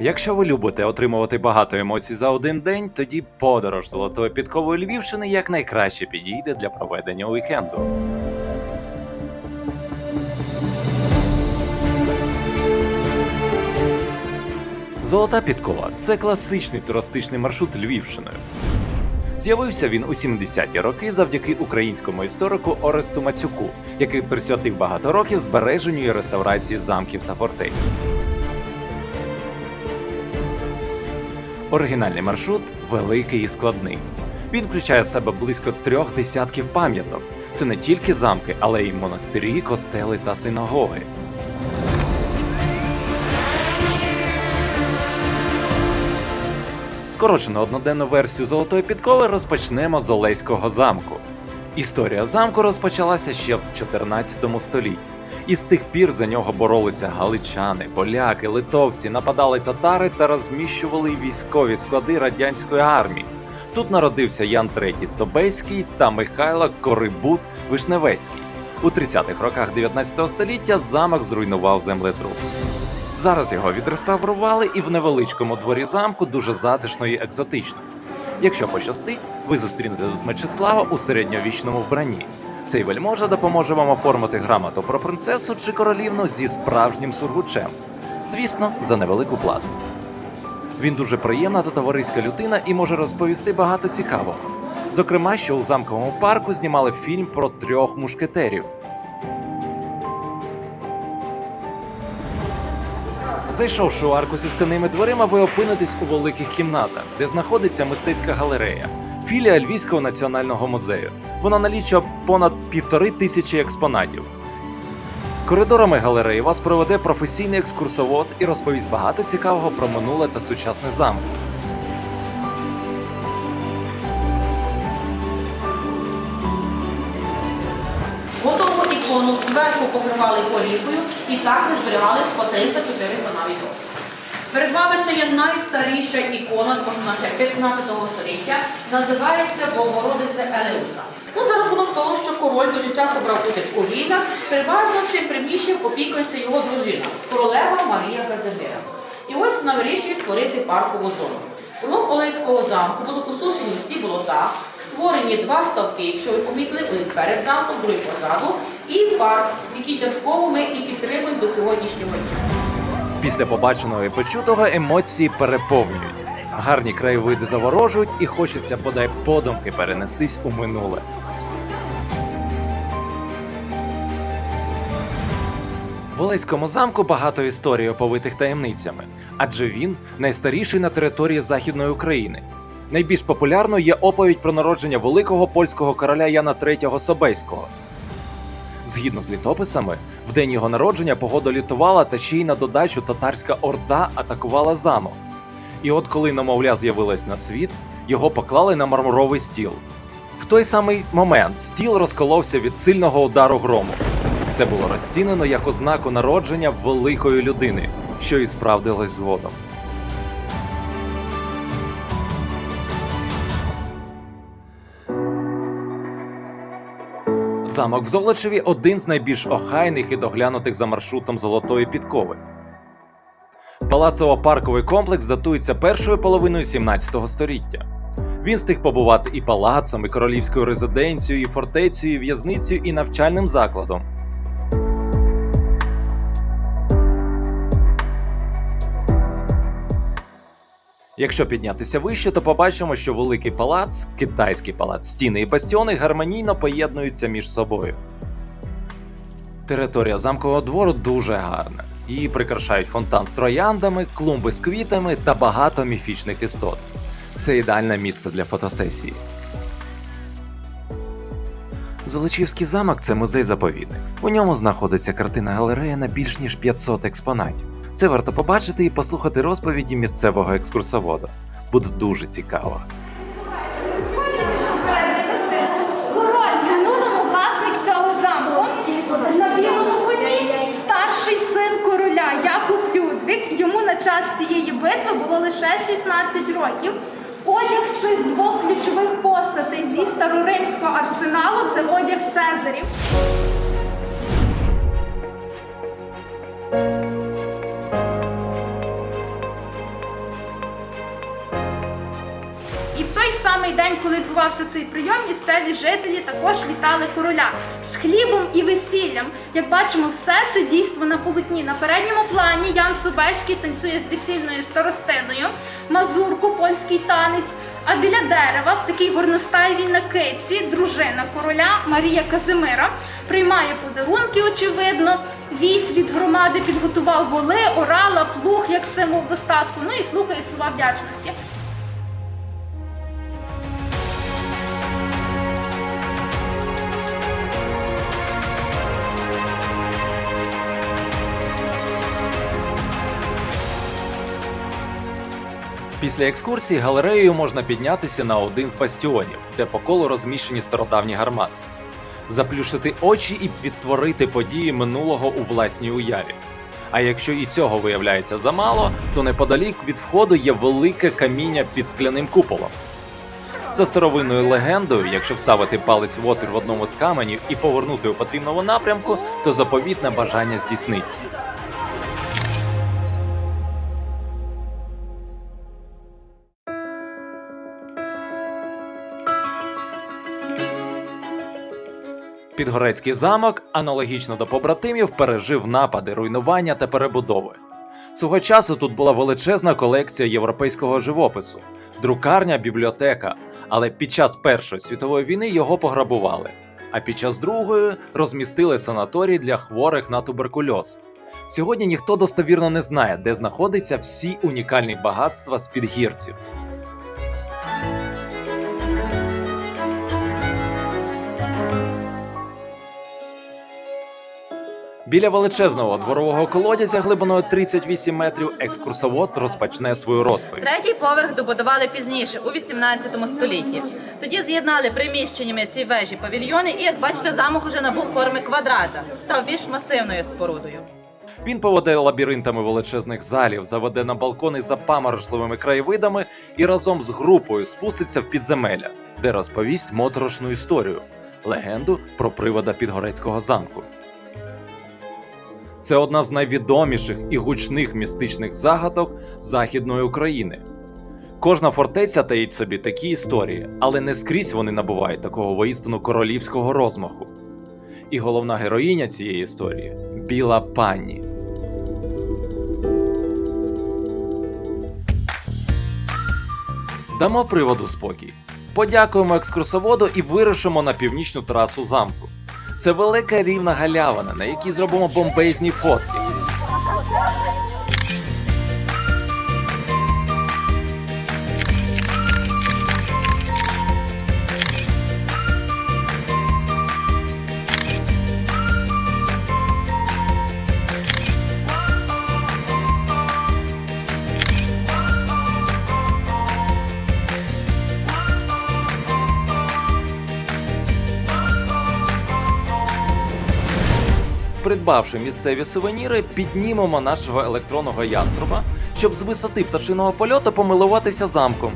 Якщо ви любите отримувати багато емоцій за один день, тоді подорож золотою підковою Львівщини якнайкраще підійде для проведення уікенду. Золота підкова це класичний туристичний маршрут Львівщиною. З'явився він у 70-ті роки завдяки українському історику Оресту Мацюку, який присвятив багато років збереженню і реставрації замків та фортець. Оригінальний маршрут великий і складний. Він включає в себе близько трьох десятків пам'яток. Це не тільки замки, але й монастирі, костели та синагоги. Скорочену одноденну версію золотої підкови розпочнемо з Олеського замку. Історія замку розпочалася ще в 14 столітті, і з тих пір за нього боролися галичани, поляки, литовці, нападали татари та розміщували військові склади радянської армії. Тут народився Ян III Собеський та Михайло Корибут Вишневецький. У 30-х роках 19 століття замок зруйнував землетрус. Зараз його відреставрували і в невеличкому дворі замку дуже затишно і екзотично. Якщо пощастить, ви зустрінете тут Мечислава у середньовічному вбранні. Цей вельможа допоможе вам оформити грамоту про принцесу чи королівну зі справжнім сургучем. Звісно, за невелику плату. Він дуже приємна та товариська людина і може розповісти багато цікавого. Зокрема, що у замковому парку знімали фільм про трьох мушкетерів. Зайшовши у арку зі скляними дверима, ви опинитесь у великих кімнатах, де знаходиться мистецька галерея, філія Львівського національного музею. Вона налічує понад півтори тисячі експонатів. Коридорами галереї вас проведе професійний екскурсовод і розповість багато цікавого про минуле та сучасне замок. Готову ікону зверху покривали поліпою і так не зберігались по 300-400 навіть років. Перед вами це є найстаріша ікона, тому що вона ще 15 століття, називається Богородиця Елеуса. Ну, за рахунок того, що король дуже часто брав участь у війнах, переважно цим приміщенням опікується його дружина, королева Марія Казимира. І ось вона вирішує створити паркову зону. Кругом Олеського замку були посушені всі болота, створені два ставки, якщо ви помітили, один перед замком, другий позаду, і парк, який частково ми і підтримуємо до сьогоднішнього дня. Після побаченого і почутого емоції переповнюють. Гарні краєвиди заворожують і хочеться бодай подумки перенестись у минуле. В Олеському замку багато історій, оповитих таємницями, адже він найстаріший на території Західної України. Найбільш популярною є оповідь про народження великого польського короля Яна III Собеського. Згідно з літописами, в день його народження погода літувала та ще й на додачу татарська орда атакувала замок. І от коли немовля з'явилась на світ, його поклали на мармуровий стіл. В той самий момент стіл розколовся від сильного удару грому. Це було розцінено як ознаку народження великої людини, що і справдилось згодом. Замок в Золочеві один з найбільш охайних і доглянутих за маршрутом золотої підкови. Палацово-парковий комплекс датується першою половиною 17 століття. Він встиг побувати і палацом, і королівською резиденцією, і фортецею, і в'язницею, і навчальним закладом. Якщо піднятися вище, то побачимо, що великий палац, китайський палац, стіни і бастіони гармонійно поєднуються між собою. Територія замкового двору дуже гарна. Її прикрашають фонтан з трояндами, клумби з квітами та багато міфічних істот. Це ідеальне місце для фотосесії. Золочівський замок це музей заповідник. У ньому знаходиться картина галерея на більш ніж 500 експонатів. Це варто побачити і послухати розповіді місцевого екскурсовода. Буде дуже цікаво. Час цієї битви було лише 16 років. Одяг цих двох ключових постатей зі староримського арсеналу це одяг Цезарів. Самий день, коли відбувався цей прийом, місцеві жителі також вітали короля з хлібом і весіллям. Як бачимо, все це дійство на полотні. На передньому плані Ян Собеський танцює з весільною старостиною, мазурку, польський танець. А біля дерева, в такій горностаєвій накидці, дружина короля Марія Казимира приймає подарунки, очевидно. Віт від громади підготував воли, орала, плуг як символ достатку. Ну і слухає слова вдячності. Після екскурсії галереєю можна піднятися на один з бастіонів, де по колу розміщені стародавні гармати, заплющити очі і відтворити події минулого у власній уяві. А якщо і цього виявляється замало, то неподалік від входу є велике каміння під скляним куполом. За старовинною легендою, якщо вставити палець в отвір в одному з каменів і повернути у потрібному напрямку, то заповітне бажання здійсниться. Підгорецький замок, аналогічно до побратимів, пережив напади, руйнування та перебудови. Свого часу тут була величезна колекція європейського живопису, друкарня, бібліотека, але під час Першої світової війни його пограбували, а під час Другої розмістили санаторій для хворих на туберкульоз. Сьогодні ніхто достовірно не знає, де знаходяться всі унікальні багатства з підгірців. Біля величезного дворового колодязя глибиною 38 метрів екскурсовод розпочне свою розповідь. Третій поверх добудували пізніше, у 18 столітті. Тоді з'єднали приміщеннями ці вежі павільйони, і як бачите, замок уже набув форми квадрата, став більш масивною спорудою. Він поведе лабіринтами величезних залів, заведе на балкони за паморочливими краєвидами і разом з групою спуститься в підземелля, де розповість моторошну історію легенду про привода Підгорецького замку. Це одна з найвідоміших і гучних містичних загадок Західної України. Кожна фортеця таїть собі такі історії, але не скрізь вони набувають такого воістину королівського розмаху. І головна героїня цієї історії біла пані. Дамо приводу спокій. Подякуємо екскурсоводу і вирушимо на північну трасу замку. Це велика рівна галявина, на якій зробимо бомбезні фотки. Придбавши місцеві сувеніри, піднімемо нашого електронного яструба, щоб з висоти пташиного польоту помилуватися замком.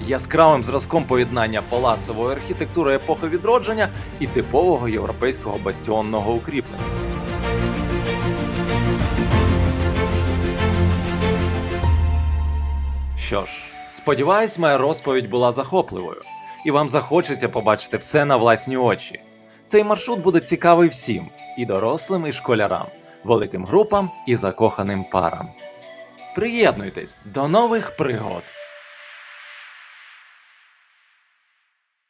Яскравим зразком поєднання палацової архітектури епохи відродження і типового європейського бастіонного укріплення. Що ж, сподіваюсь, моя розповідь була захопливою, і вам захочеться побачити все на власні очі. Цей маршрут буде цікавий всім і дорослим, і школярам, великим групам і закоханим парам. Приєднуйтесь до нових пригод!